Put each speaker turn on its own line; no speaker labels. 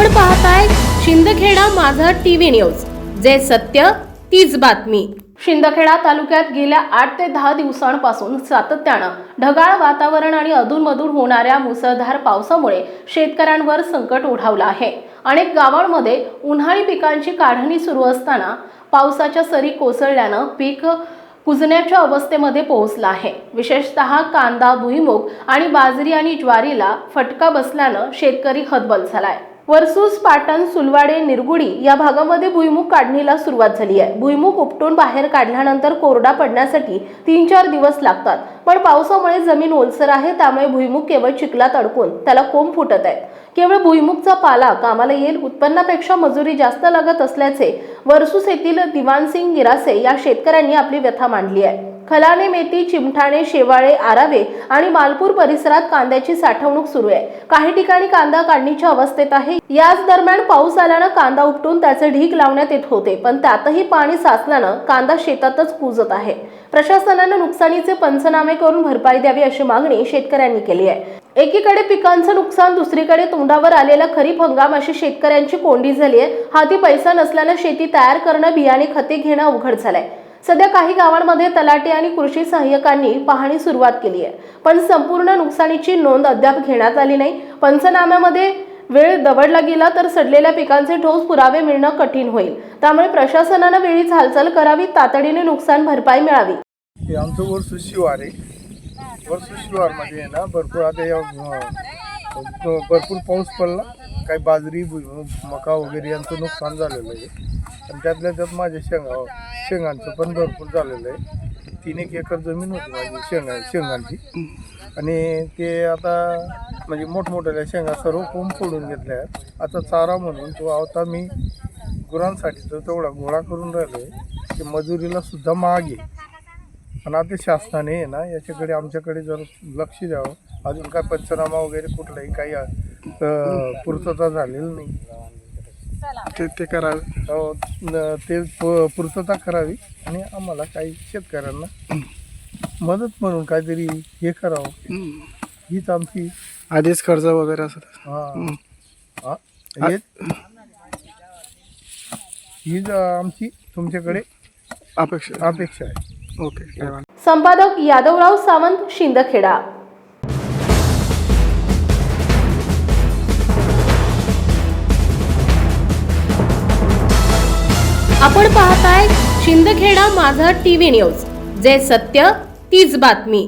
आपण पाहताय शिंदखेडा माझा टीव्ही न्यूज. जे सत्य तीच बातमी. शिंदखेडा तालुक्यात गेल्या आठ ते दहा दिवसांपासून सातत्यानं ढगाळ वातावरण आणि अधूनमधून होणाऱ्या मुसळधार पावसामुळे शेतकऱ्यांवर संकट ओढावलं आहे. अनेक गावांमध्ये उन्हाळी पिकांची काढणी सुरू असताना पावसाच्या सरी कोसळल्यानं पीक कुजण्याच्या अवस्थेमध्ये पोहोचला आहे. विशेषतः कांदा भुईमुग आणि बाजरी आणि ज्वारीला फटका बसल्यानं शेतकरी हतबल झालाय. वर्सूस पाटण सुलवाडे निरगुडी या भागामध्ये भुईमुग काढणीला सुरुवात झाली आहे. भुईमुग उपटून बाहेर काढल्यानंतर कोरडा पडण्यासाठी तीन चार दिवस लागतात. पण पावसामुळे जमीन ओलसर आहे त्यामुळे भुईमुग केवळ चिखलात अडकून त्याला कोंब फुटत आहेत. केवळ भुईमुगचा पाला कामाला येईल उत्पन्नापेक्षा मजुरी जास्त लागत असल्याचे वर्सूस येथील दिवाणसिंग गिरासे या शेतकऱ्यांनी आपली व्यथा मांडली आहे. खलाने मेथी चिमठाणे शेवाळे आरावे आणि मालपूर परिसरात कांद्याची साठवणूक सुरू आहे. काही ठिकाणी कांदा काढणीच्या अवस्थेत आहे. याच दरम्यान पाऊस आल्यानं कांदा उपटून त्याचे ढीक लावण्यात येत होते पण त्यातही पाणी साचल्यानं कांदा शेतातच कुजत आहे. प्रशासनानं नुकसानीचे पंचनामे करून भरपाई द्यावी अशी मागणी शेतकऱ्यांनी केली आहे. एकीकडे पिकांचं नुकसान दुसरीकडे तोंडावर आलेला खरीप हंगाम अशी शेतकऱ्यांची कोंडी झाली आहे. हाती पैसा नसल्यानं शेती तयार करणं बियाणे खते घेणं अवघड झालंय. सध्या काही गावांमध्ये तलाठी आणि कृषी सहाय्यकांनी पाहणी सुरुवात केली आहे. पण संपूर्ण नुकसानीची नोंद अद्याप घेण्यात आली नाही. पंचनाम्यामध्ये वेळ दवडला गेला तर सडलेल्या पिकांचे ठोस पुरावे मिळणं कठीण होईल. त्यामुळे प्रशासनानं वेळीच हालचाल करावी तातडीने नुकसान भरपाई मिळावी.
आमचं वर्ष शिवार आहे. वर्ष शिवारमध्ये आहे ना भरपूर. आता या भरपूर पाऊस पडला. काही बाजरी भुईमूग, मका वगैरे यांचं नुकसान झालेलं आहे. आणि त्यातल्या त्यात माझ्या शेंगा शेंगांचं पण भरपूर झालेलं आहे. तीन एक एकर जमीन होती माझी शेंगा शेंगांची. आणि ते आता म्हणजे मोठमोठ्या शेंगा सर्व कोंब फोडून घेतल्या आहेत. आता चारा म्हणून तो आता मी गुरांसाठी तो तेवढा गोळा करून राहिलो आहे की मजुरीला सुद्धा महाग आहे. पण आता शासनाने आहे ना याच्याकडे आमच्याकडे जर लक्ष द्यावं अजून काय पंचनामा वगैरे कुठलाही काही अं, पूर्तता झालेली नाही.
ते ते करावे.
न- ते प- पूर्तता करावी आणि आम्हाला काही शेतकऱ्यांना मदत म्हणून काहीतरी हे करावं. हीच आमची
आधीच कर्ज वगैरे असं.
हा. हा, हेच- हीच आमची तुमच्याकडे
अपेक्षा
अपेक्षा आहे.
ओके
संपादक यादवराव सावंत शिंदखेडा. आपण पाहताय शिंदखेडा माझा टीव्ही न्यूज. जे सत्य तीच बातमी.